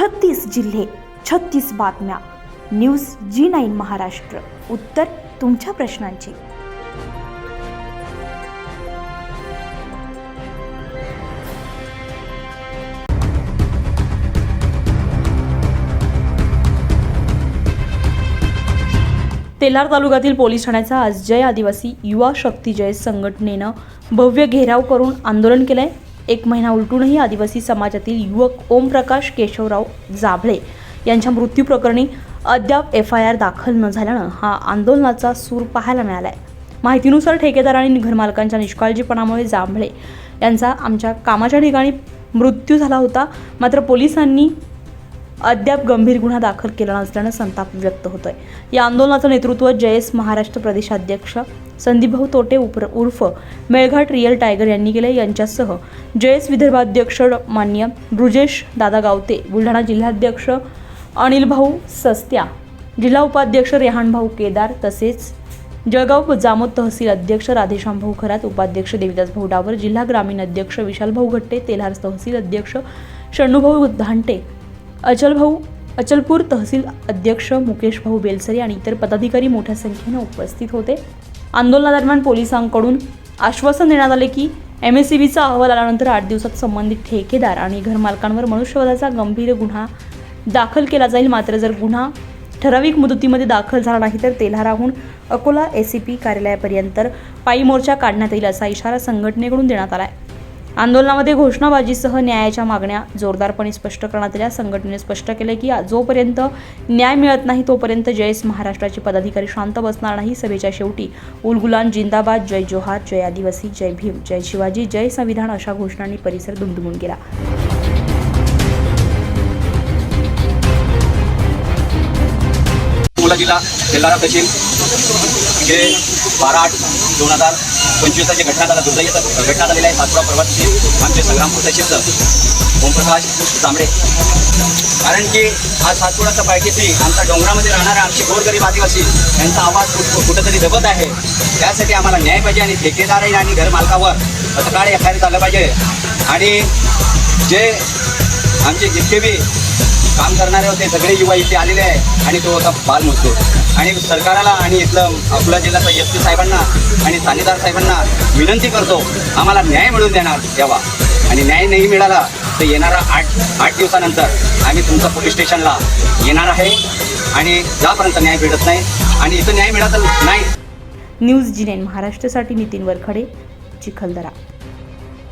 छत्तीस जिल्हे छत्तीस बातम्या. News G nine Maharashtra. उत्तर तुमच्या प्रश्नांची. तेलार तालुक्यातील पोलीस ठाण्याचा आज जय आदिवासी युवा शक्ती जय संघटनेनं भव्य घेराव करून आंदोलन केलंय. एक महिना उलटूनही आदिवासी समाजातील युवक ओमप्रकाश केशवराव जाभळे यांच्या मृत्यू प्रकरणी अद्याप एफ आय आर दाखल न झाल्यानं हा आंदोलनाचा सूर पाहायला मिळाला आहे माहितीनुसार ठेकेदार आणि घरमालकांच्या निष्काळजीपणामुळे जांभळे यांचा आमच्या कामाच्या ठिकाणी मृत्यू झाला होता. मात्र पोलिसांनी अद्याप गंभीर गुन्हा दाखल केला नसल्यानं संताप व्यक्त होतोय. या आंदोलनाचं नेतृत्व जयस महाराष्ट्र प्रदेशाध्यक्ष संदीपभाऊ तोटे उपर उर्फ मेळघाट रियल टायगर यांनी केले यांच्यासह जयस विदर्भाध्यक्ष मान्य ब्रुजेश दादा गावते बुलढाणा जिल्हाध्यक्ष अनिल भाऊ सस्त्या जिल्हा उपाध्यक्ष रेहानभाऊ केदार तसेच जळगाव जामोद तहसील अध्यक्ष राधेश्याम भाऊ खरात उपाध्यक्ष देविदास भाऊ डावर जिल्हा ग्रामीण अध्यक्ष विशाल भाऊ घट्टे तेल्हार तहसील अध्यक्ष शण्णूभाऊ धांटे अचलभाऊ अचलपूर तहसील अध्यक्ष मुकेश भाऊ बेलसरे आणि इतर पदाधिकारी मोठ्या संख्येनं उपस्थित होते. आंदोलनादरम्यान पोलिसांकडून आश्वासन देण्यात आले की एम एस सी बीचा अहवाल आल्यानंतर आठ दिवसात संबंधित ठेकेदार आणि घरमालकांवर मनुष्यवधाचा गंभीर गुन्हा दाखल केला जाईल. मात्र जर गुन्हा ठराविक मुदतीमध्ये दाखल झाला नाही तर तेल्हाराहून अकोला एस सी पी कार्यालयापर्यंत पायी मोर्चा काढण्यात येईल असा इशारा संघटनेकडून देण्यात आला आहे आंदोलनामध्ये घोषणाबाजीसह न्यायाच्या मागण्या जोरदारपणे स्पष्ट करण्यात आल्या. संघटनेने स्पष्ट केले की जोपर्यंत न्याय मिळत नाही तोपर्यंत जयस महाराष्ट्राचे पदाधिकारी शांत बसणार नाही. सभेच्या शेवटी उलगुलान जिंदाबाद जय जोहार जय आदिवासी जय भीम जय शिवाजी जय संविधान अशा घोषणांनी परिसर दुमदुमून गेला. जिल्हा तहसील जे बारा आठ दोन हजार पंचवीसचा जे घटना झाला दुर्दैवी घटना झालेली आहे. सातपुरा पर्वतचे आमचे संग्रामपूर तहसीलचं ओमप्रकाश जांभळे. कारण की हा सातपुराचा पायथेची आमच्या डोंगरामध्ये राहणारा आमचे गोरगरीब आदिवासी यांचा आवाज कुठंतरी दबत आहे. त्यासाठी आम्हाला न्याय पाहिजे आणि ठेकेदार आणि घरमालकावर तत्काळ एफ आय आर झालं पाहिजे. आणि जे आमचे जितके बी काम करणारे होते सगळे युवा इथे आलेले आहे आणि तो होता बालमजदूर आणि सरकाराला आणि इथलं अकोला जिल्ह्याचा एस पी साहेबांना आणि थानेदार साहेबांना विनंती करतो आम्हाला न्याय मिळून देणार द्यावा आणि न्याय नाही मिळाला तर येणारा आठ आठ दिवसानंतर आम्ही तुमचं पोलीस स्टेशनला येणार आहे आणि जापर्यंत न्याय भेटत नाही आणि इथं न्याय मिळत नाही. न्यूज जी महाराष्ट्रासाठी नितीन वरखडे चिखलदरा.